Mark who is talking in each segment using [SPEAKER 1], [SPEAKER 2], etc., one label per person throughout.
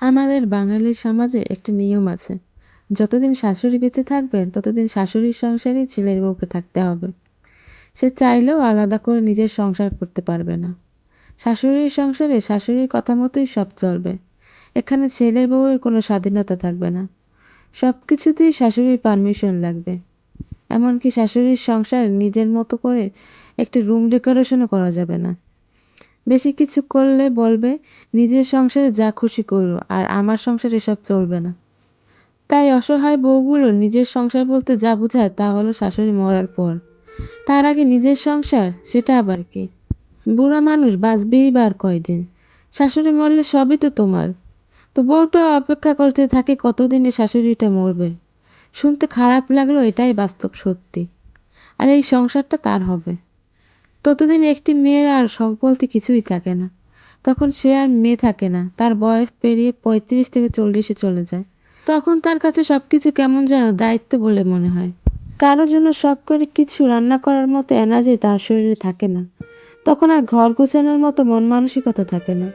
[SPEAKER 1] আমাদের বাঙালি সমাজে একটা নিয়ম আছে। যতদিন শাশুড়ি বেঁচে থাকবেন, ততদিন শাশুড়ির সংসারেই ছেলের বউকে থাকতে হবে। সে চাইলেও আলাদা করে নিজের সংসার করতে পারবে না। শাশুড়ির সংসারে শাশুড়ির কথা মতোই সব চলবে। এখানে ছেলের বউয়ের কোনো স্বাধীনতা থাকবে না। সব কিছুতেই শাশুড়ির পারমিশন লাগবে। এমনকি শাশুড়ির সংসার নিজের মতো করে একটি রুম ডেকোরেশনও করা যাবে না। বেশি কিছু করলে বলবে, নিজের সংসারে যা খুশি করো, আর আমার সংসারে এসব চলবে না। তাই অসহায় বউগুলো নিজের সংসার বলতে যা বোঝায় তা হলো শাশুড়ি মরার পর। তার আগে নিজের সংসার, সেটা আবার কি? বুড়া মানুষ বাঁচবেই বার কয়দিন? শাশুড়ি মরলে সবই তো তোমার। তো বউটা অপেক্ষা করতে থাকে কতদিনে শাশুড়িটা মরবে? শুনতে খারাপ লাগল এটাই বাস্তব সত্যি। আর এই সংসারটা তার হবে। ততদিন একটি মেয়ের আর শখ বলতে কিছুই থাকে না। তখন সে আর মেয়ে থাকে না, তার বয়স পেরিয়ে পঁয়ত্রিশ থেকে চল্লিশে চলে যায়। তখন তার কাছে সব কিছু কেমন যেন দায়িত্ব বলে মনে হয়। কারোর জন্য শখ করে কিছু রান্না করার মতো এনার্জি তার শরীরে থাকে না। তখন আর ঘর গোছানোর মতো মন মানসিকতা থাকে না।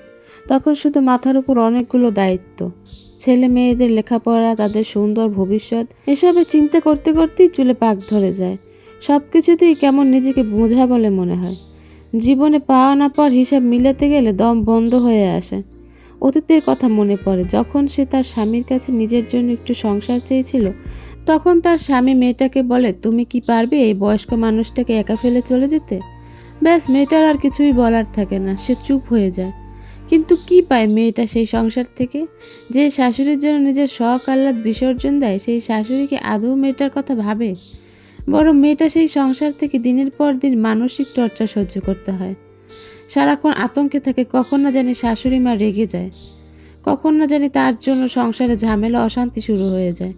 [SPEAKER 1] তখন শুধু মাথার উপর অনেকগুলো দায়িত্ব। ছেলে মেয়েদের লেখাপড়া, তাদের সুন্দর ভবিষ্যৎ, এসবে চিন্তা করতে করতেই চুলে পাক ধরে যায়। সব কিছুতেই কেমন নিজেকে বোঝা বলে মনে হয়। জীবনে পাওয়া না পাওয়ার হিসাব মিলাতে গেলে দম বন্ধ হয়ে আসে। অতীতের কথা মনে পড়ে, যখন সে তার স্বামীর কাছে নিজের জন্য একটু সংসার চেয়েছিল, তখন তার স্বামী মেয়েটাকে বলে, তুমি কি পারবে এই বয়স্ক মানুষটাকে একা ফেলে চলে যেতে? ব্যাস, মেয়েটার আর কিছুই বলার থাকে না, সে চুপ হয়ে যায়। কিন্তু কি পায় মেয়েটা সেই সংসার থেকে? যে শাশুড়ির জন্য নিজের শখ আহ্লাদ বিসর্জন দেয়, সেই শাশুড়িকে আদৌ মেয়েটার কথা ভাবে? বরং মেয়েটা সেই সংসার থেকে দিনের পর দিন মানসিক টর্চার সহ্য করতে হয়। সারাক্ষণ আতঙ্কে থাকে, কখন না জানি শাশুড়ি মা রেগে যায়। কখন না জানি তার জন্য সংসারে ঝামেলা, অশান্তি শুরু হয়ে যায়।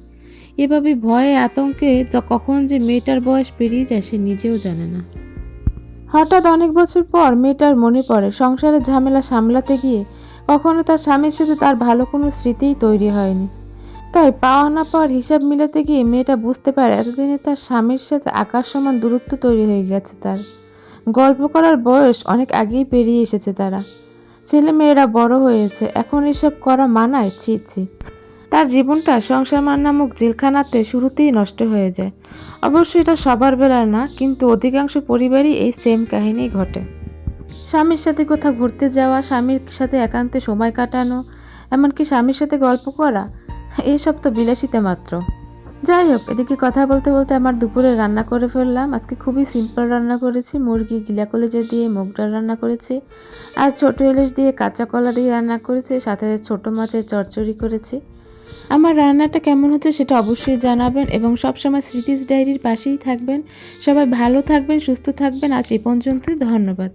[SPEAKER 1] এভাবে ভয়ে, আতঙ্কে কখন যে মেয়েটার বয়স পেরিয়ে যায় সে নিজেও জানে না। হঠাৎ অনেক বছর পর মেয়েটার মনে পড়ে, সংসারের ঝামেলা সামলাতে গিয়ে কখনো তার স্বামীর সাথে তার ভালো কোনো স্মৃতিই তৈরি হয়নি। তাই পাওয়া না পাওয়ার হিসাব মিলাতে গিয়ে মেয়েটা বুঝতে পারে এতদিনে তার স্বামীর সাথে আকাশ সমান দূরত্ব তৈরি হয়ে গেছে তার। গল্প করার বয়স অনেক আগেই পেরিয়ে এসেছে তারা। ছেলে মেয়েরা বড় হয়েছে, এখন এসব করা মানায়? ছি ছি। তার জীবনটা সংসার মান নামক জেলখানাতে শুরুতেই নষ্ট হয়ে যায়। অবশ্য এটা সবার বেলা না, কিন্তু অধিকাংশ পরিবারই এই সেম কাহিনী ঘটে। স্বামীর সাথে কোথাও ঘুরতে যাওয়া, স্বামীর সাথে একান্তে সময় কাটানো, এমনকি স্বামীর সাথে গল্প করা এইসব তো বিলাসিতা মাত্র। যাই হোক, এদিকে কথা বলতে বলতে আমার দুপুরে রান্না করে ফেললাম। আজকে খুবই সিম্পল রান্না করেছি। মুরগি গিলা কলেজে দিয়ে, মুগ ডাল রান্না করেছি। আর ছোটো ইলিশ দিয়ে, কাঁচা কলা দিয়ে রান্না করেছি। সাথে ছোট মাছের চচ্চড়ি করেছি। আমার রান্নাটা কেমন হচ্ছে সেটা অবশ্যই জানাবেন এবং সবসময় স্মৃতিস ডায়েরির পাশেই থাকবেন। সবাই ভালো থাকবেন, সুস্থ থাকবেন। আজ এই পর্যন্তই, ধন্যবাদ।